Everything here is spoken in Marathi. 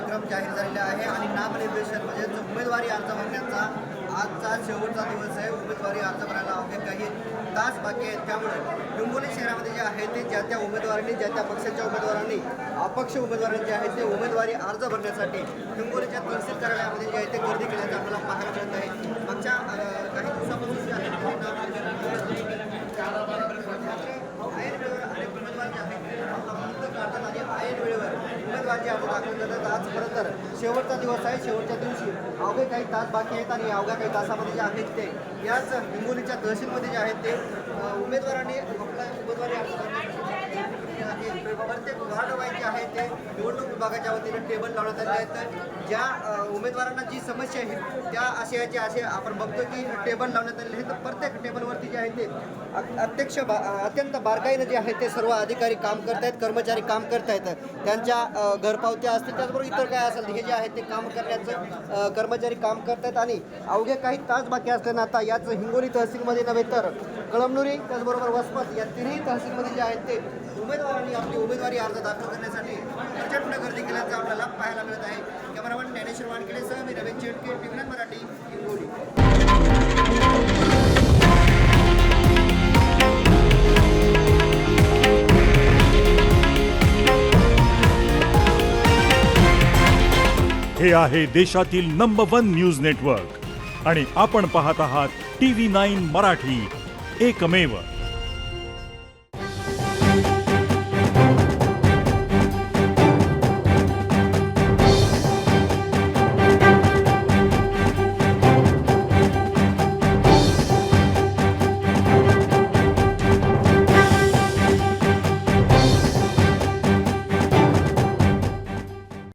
कार्यक्रम जाहीर झालेला आहे आणि नामनिर्देशन म्हणजेच उमेदवारी अर्ज भरण्याचा आजचा शेवटचा दिवस आहे. उमेदवारी अर्ज भरायला अवघे काही तास बाकी आहेत. त्यामुळे हिंगोली शहरामध्ये जे आहे ते ज्या त्या उमेदवारांनी ज्या त्या पक्षाच्या उमेदवारांनी अपक्ष उमेदवारांनी जे आहेत ते उमेदवारी अर्ज भरण्यासाठी हिंगोलीच्या तहसील कार्यालयामध्ये जे आहे ते गर्दी केल्याचं आपल्याला पाहायला मिळत आहे. मागच्या अं, काही दिवसापासून जे आहे ते नामनिर्देशन ऐन वेळेवर अनेक उमेदवार जे आहेत ते आपला मुहूर्त काढतात आणि ऐन वेळेवर उमेदवार जे आपण दाखल करतात आज खरं तर शेवटचा दिवस आहे. शेवटच्या दिवशी अवघे काही तास बाकी आहेत आणि अवघ्या काही तासामध्ये जे आहेत ते याच हिंगोलीच्या तहसीलमध्ये जे आहेत ते उमेदवारांनी आपला उमेदवारी अर्ज भरण्यासाठी जे आहे, प्रत्येक वार्ड जे आहे ते निवडणूक विभागाच्या वतीने टेबल लावण्यात आले आहेत. ज्या उमेदवारांना जी समस्या आहे त्या आशयाचे असे आपण बघतो की टेबल लावण्यात आलेले आहेत. तर प्रत्येक टेबलवरती जे आहे ते अत्यक्ष बा अत्यंत बारकाईनं जे आहे ते सर्व अधिकारी काम करत आहेत कर्मचारी काम करतायत त्यांच्या घरपावत्या असतील त्याचबरोबर इतर काय असेल हे जे आहे ते काम करण्याचं कर्मचारी काम करत आहेत. आणि अवघे काही तास बाकी असल्यानं आता याच हिंगोली तहसीलमध्ये नव्हे तर कळमनुरी त्याचबरोबर वसमत या तिन्ही तहसीलमध्ये जे आहेत ते उमेदवारांनी आपली उमेदवारी अर्ज दाखल करण्यासाठी प्रचंड गर्दी केल्याचं आपल्याला पाहायला मिळत आहे. कॅमेरामन ज्ञानेश्वर वानखेडेसह मी रवी चेटके टिव्ही मराठी हिंगोली. हे आहे देशातील नंबर वन न्यूज नेटवर्क आणि आपण पाहत आहात टी व्ही नाईन मराठी. एकमेव